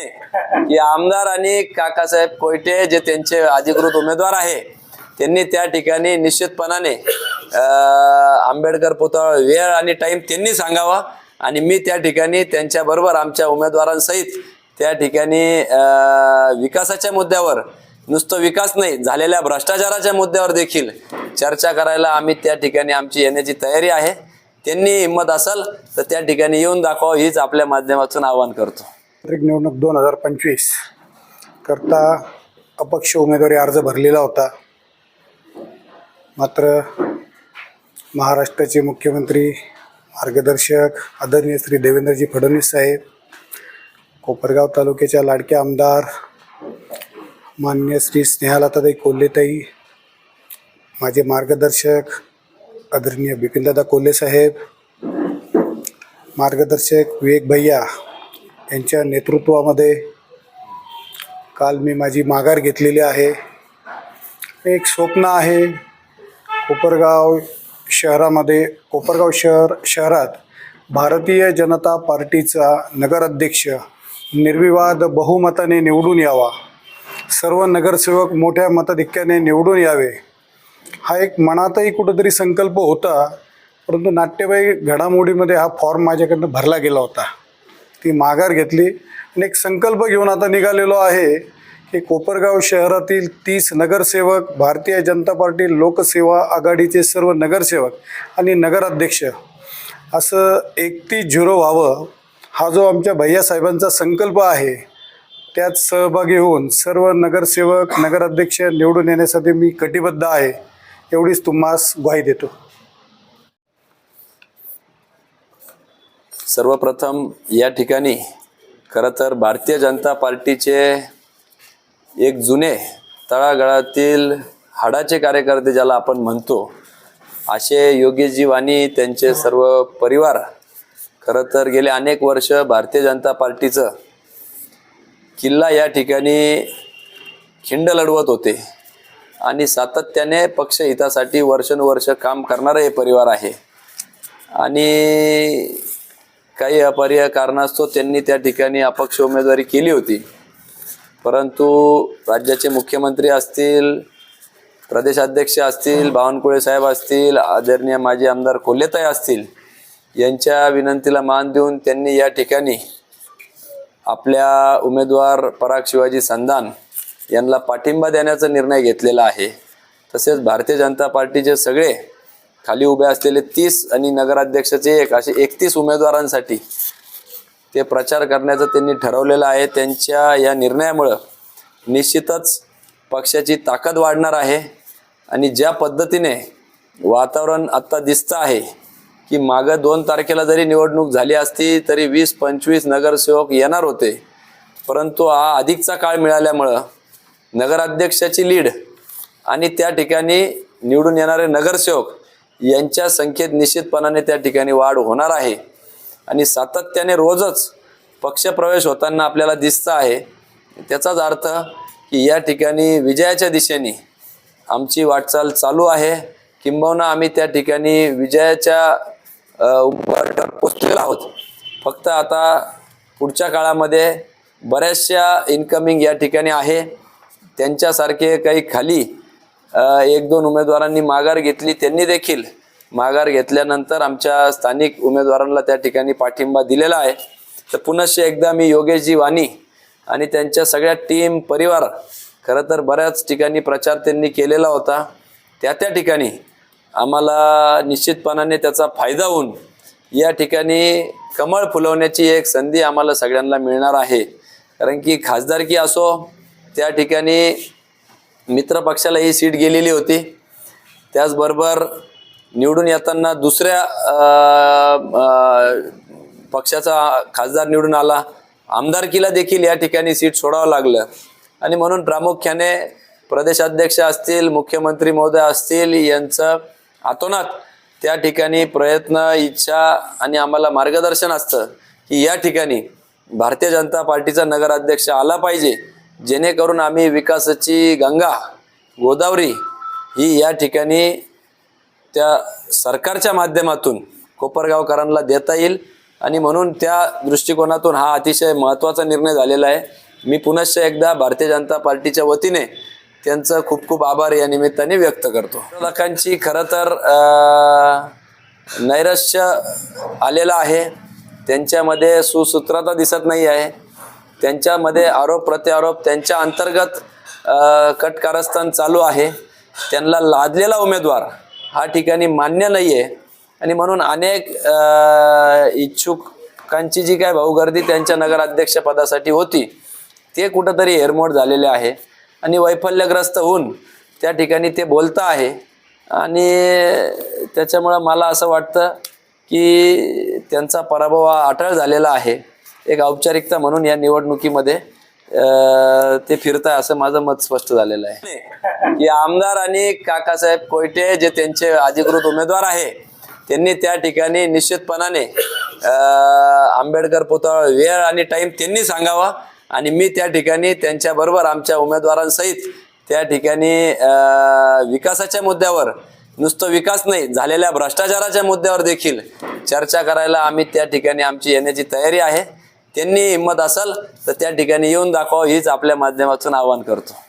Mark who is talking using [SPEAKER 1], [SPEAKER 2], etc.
[SPEAKER 1] आहे की आमदार आणि काकासाहेब कोयटे जे त्यांचे अधिकृत उमेदवार आहे त्यांनी त्या ठिकाणी निश्चितपणाने अं, आंबेडकर पुतळा वेळ आणि टाइम त्यांनी सांगावा आणि मी त्या ठिकाणी त्यांच्या बरोबर आमच्या उमेदवारांसहित त्या ठिकाणी अं, विकासाच्या मुद्द्यावर नुसतं विकास नाही झालेल्या भ्रष्टाचाराच्या मुद्द्यावर देखील चर्चा करायला आम्ही त्या ठिकाणी आमची येण्याची तयारी आहे. त्यांनी हिंमत असेल तर त्या ठिकाणी येऊन दाखवा हीच आपल्या माध्यमातून आवाहन करतो.
[SPEAKER 2] सार्वत्रिक निवडणूक दोन हजार पंचवीस. करता अपक्ष उमेदवारी अर्ज भरलेला होता. मात्र महाराष्ट्राचे मुख्यमंत्री मार्गदर्शक आदरणीय श्री देवेंद्रजी फडणवीस साहेब कोपरगाव तालुक्याच्या लाडक्या आमदार मान्य श्री स्नेहालताताई कोल्हेताई माझे मार्गदर्शक आदरणीय बिपिनदादा कोल्हे साहेब मार्गदर्शक विवेक भैया यांच्या नेतृत्वामध्ये काल मी माझी माघार घेतलेली आहे. एक स्वप्न आहे कोपरगाव शहरामध्ये कोपरगाव शहर शहरात भारतीय जनता पार्टीचा नगराध्यक्ष निर्विवाद बहुमताने निवडून यावा. सर्व नगरसेवक मोठ्या मताधिक्याने निवडून यावे. हा एक मनातही कुठंतरी संकल्प होता परंतु नाट्यबाई घडामोडीमध्ये हा फॉर्म माझ्याकडनं भरला गेला होता. ती माघार घेतली. आणि एक संकल्प घेऊन आता निघालेलो आहे की कोपरगाव शहरातील तीस नगरसेवक भारतीय जनता पार्टी लोकसेवा आघाडीचे सर्व नगरसेवक आणि नगराध्यक्ष असं एकतीस झिरो व्हावं हा जो आमच्या भैयासाहेबांचा संकल्प आहे त्यात सहभागी होऊन सर्व नगरसेवक नगराध्यक्ष निवडून येण्यासाठी मी कटिबद्ध आहे एवढीच तुम्हास ग्वाही देतो.
[SPEAKER 1] सर्वप्रथम या ठिकाणी खरं तर भारतीय जनता पार्टीचे एक जुने तळागाळातील हाडाचे कार्यकर्ते ज्याला आपण म्हणतो असे योगेशजी वाणी त्यांचे सर्व परिवार खरं तर गेले अनेक वर्ष भारतीय जनता पार्टीचं किल्ला या ठिकाणी खिंड लढवत होते आणि सातत्याने पक्षहितासाठी वर्षानुवर्ष काम करणारं हे परिवार आहे. आणि काही अपरिय कारणास्तव त्यांनी त्या ठिकाणी अपक्ष उमेदवारी केली होती. परंतु राज्याचे मुख्यमंत्री असतील प्रदेशाध्यक्ष असतील बावनकुळे साहेब असतील आदरणीय माजी आमदार कोल्हेताई असतील यांच्या विनंतीला मान देऊन त्यांनी या ठिकाणी आपल्या उमेदवार पराग शिवाजी संधान यांना पाठिंबा देण्याचा निर्णय घेतलेला आहे. तसेच भारतीय जनता पार्टीचे सगळे खाली उभे असलेले तीस आणि नगराध्यक्षाचे एक असे एकतीस उमेदवारांसाठी ते प्रचार करण्याचं त्यांनी ठरवलेलं आहे. त्यांच्या या निर्णयामुळं निश्चितच पक्षाची ताकद वाढणार आहे आणि ज्या पद्धतीने वातावरण आत्ता दिसतं आहे की मागं दोन तारखेला जरी निवडणूक झाली असती तरी वीस पंचवीस नगरसेवक येणार होते. परंतु हा अधिकचा काळ मिळाल्यामुळं नगराध्यक्षाची लीड आणि त्या ठिकाणी निवडून येणारे नगरसेवक यांच्या संख्येत निश्चितपणाने त्या ठिकाणी वाढ होणार आहे. आणि सातत्याने रोजच पक्षप्रवेश होताना आपल्याला दिसतं आहे. त्याचाच अर्थ की या ठिकाणी विजयाच्या दिशेने आमची वाटचाल चालू आहे. किंबहुना आम्ही त्या ठिकाणी विजयाच्या पोचलेलो आहोत. फक्त आता पुढच्या काळामध्ये बऱ्याचशा इन्कमिंग या ठिकाणी आहे. त्यांच्यासारखे काही खाली एक दोन उमेदवारांनी माघार घेतली त्यांनी देखील माघार घेतल्यानंतर आमच्या स्थानिक उमेदवारांना त्या ठिकाणी पाठिंबा दिलेला आहे. तर पुनश्च एकदा मी योगेशजी वाणी आणि त्यांच्या सगळ्या टीम परिवार खरं तर बऱ्याच ठिकाणी प्रचार त्यांनी केलेला होता. त्या त्या ठिकाणी आम्हाला निश्चितपणाने त्याचा फायदा होऊन या ठिकाणी कमळ फुलवण्याची एक संधी आम्हाला सगळ्यांना मिळणार आहे. कारण की खासदारकी असो त्या ठिकाणी मित्र पक्षाला ही सीट गेलेली होती. त्याचबरोबर निवडून येताना दुसऱ्या पक्षाचा खासदार निवडून आला. आमदारकीला देखील या ठिकाणी सीट सोडावं लागलं. आणि म्हणून प्रामुख्याने प्रदेशाध्यक्ष असतील मुख्यमंत्री महोदय असतील यांचं आतोनात त्या ठिकाणी प्रयत्न इच्छा आणि आम्हाला मार्गदर्शन असतं की या ठिकाणी भारतीय जनता पार्टीचा नगराध्यक्ष आला पाहिजे. जेणेकरून आम्ही विकासाची गंगा गोदावरी ही या ठिकाणी त्या सरकारच्या माध्यमातून कोपरगावकरांना देता येईल. आणि म्हणून त्या दृष्टिकोनातून हा अतिशय महत्त्वाचा निर्णय झालेला आहे. मी पुनश्च एकदा भारतीय जनता पार्टीच्या वतीने त्यांचं खूप खूप आभार या निमित्ताने व्यक्त करतो. विरोधकांची खरं तर नैराश्य आलेलं आहे. त्यांच्यामध्ये सुसूत्रता दिसत नाही आहे. त्यांच्यामध्ये आरोप प्रत्यारोप त्यांच्या अंतर्गत कटकारस्थान चालू आहे. त्यांना लादलेला उमेदवार हा ठिकाणी मान्य नाही आहे आणि म्हणून अनेक इच्छुकांची जी काय भाऊगर्दी त्यांच्या नगराध्यक्षपदासाठी होती ते कुठंतरी हेरमोड झालेले आहे. आणि वैफल्यग्रस्त होऊन त्या ठिकाणी ते बोलतं आहे. आणि त्याच्यामुळं मला असं वाटतं की त्यांचा पराभव हा अटळ झालेला आहे. एक औपचारिकता म्हणून या निवडणुकीमध्ये ते फिरताय असं माझं मत स्पष्ट झालेलं आहे. की आमदार आणि काकासाहेब कोयटे जे त्यांचे अधिकृत उमेदवार आहे त्यांनी त्या ठिकाणी निश्चितपणाने आंबेडकर पुतळा वेळ आणि टाईम त्यांनी सांगावा आणि मी त्या ठिकाणी त्यांच्याबरोबर आमच्या उमेदवारांसहित त्या ठिकाणी विकासाच्या मुद्द्यावर नुसतं विकास नाही झालेल्या भ्रष्टाचाराच्या मुद्द्यावर देखील चर्चा करायला आम्ही त्या ठिकाणी आमची येण्याची तयारी आहे. त्यांनी हिंमत असेल तर त्या ठिकाणी येऊन दाखवा हीच आपल्या माध्यमातून आवाहन करतो.